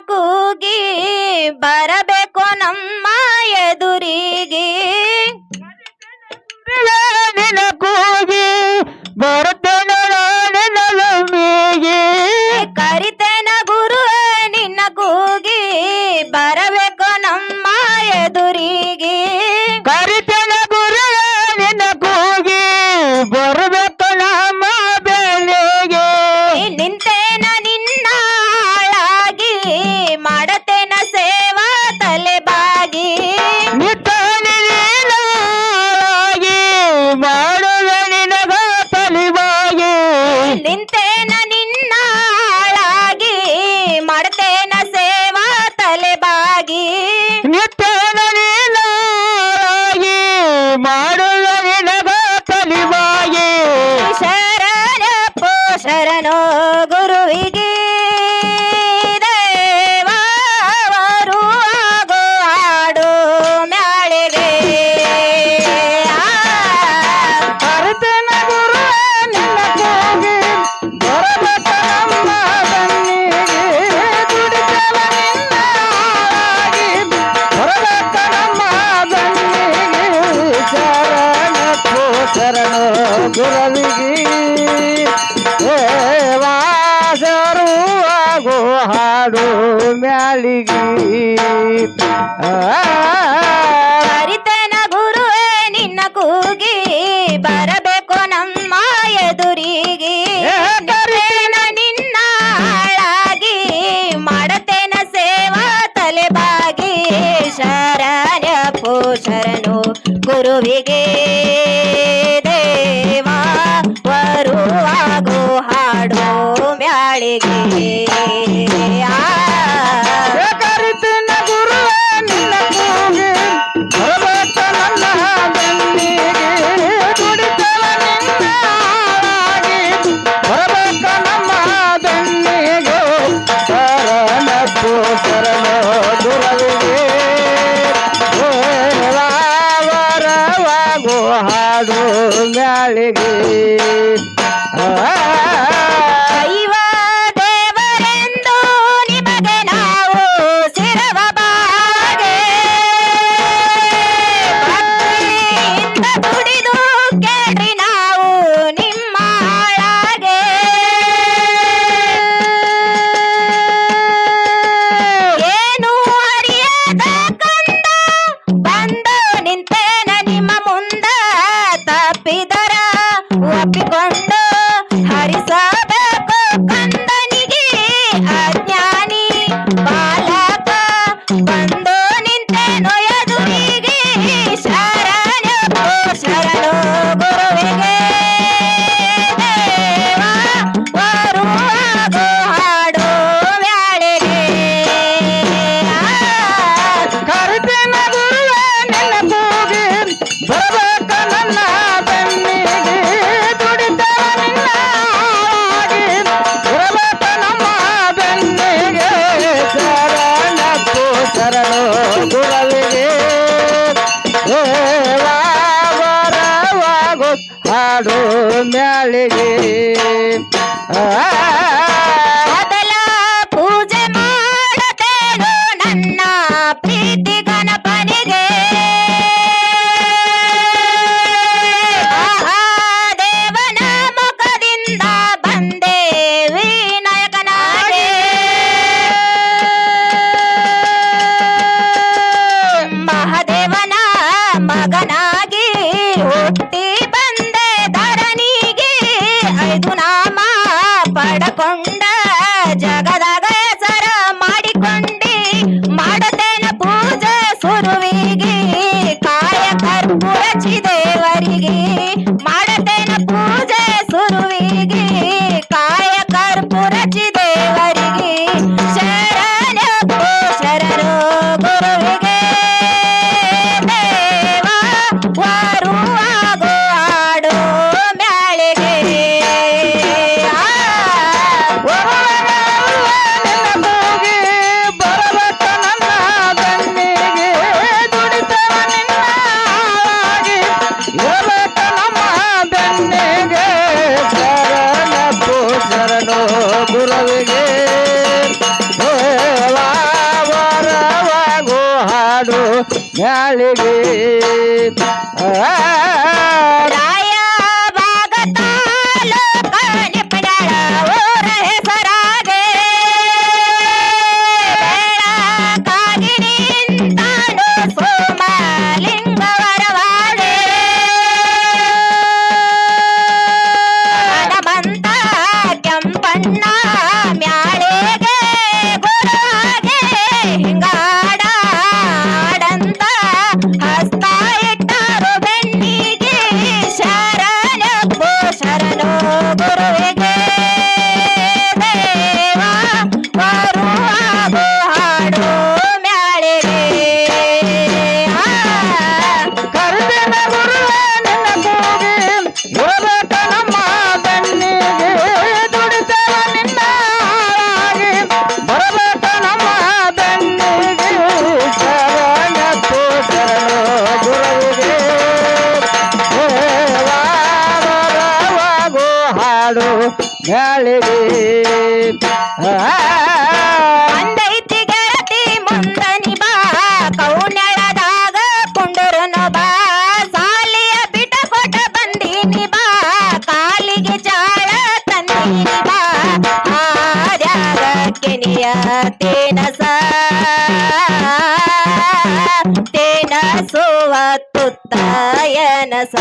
ಕೂಗಿ ಬರಬೇಕು ನಮ್ಮ ಎದುರಿಗೆ. ಕೂಗಿ ಮ್ಯಾಲಿಗಿ ಹರಿತನ ಗುರುವೇ ನಿನ್ನ ಕೂಗಿ ಬರಬೇಕು ನಮ್ಮ ಎದುರಿಗೆ. ಕರೆನ ನಿನ್ನ ಹಾಳಾಗಿ. ಮಾಡತೇನ ಸೇವಾ ತಲೆಬಾಗಿ. ಶರಣ್ಯ ಪೋಷರನು ಗುರುವಿಗೆ. ದೇವಾ ಬರುವಾಗೋ ಹಾಡೋ ಮ್ಯಾಳಿಗೆ. ಗಾಳಿಗೆ. ಬಾಳಿಗೆ ಪೂಜೆ ನನ್ನ ಪ್ರೀತಿ ಮುಖದಿಂದ ಮಹಾದೇವನ ಮಗನಾಗಿ ಹುಟ್ಟಿ ಮ್ಯಾಳಿಗೆ ಆ, ಗಾಳಿಗೆ ಅಂದೈತಿ ಗೆಳತಿ ಮುಂದನಿ ಬಾ ಕೌನಳದಾಗ ಕುಂಡರನು ಬಾ. ಸಾಲಿಯ ಬಿಟ ಕೊಟ ಬಂದೀನಿ ಬಾ ಕಾಲಿಗೆ ತಂದೀನಿ ಬಾ. ಆದ್ಯಾಗ ಕೆನಿಯ ತೇನಸ. ತೇನಸುವ ತುತ್ತಾಯನಸ.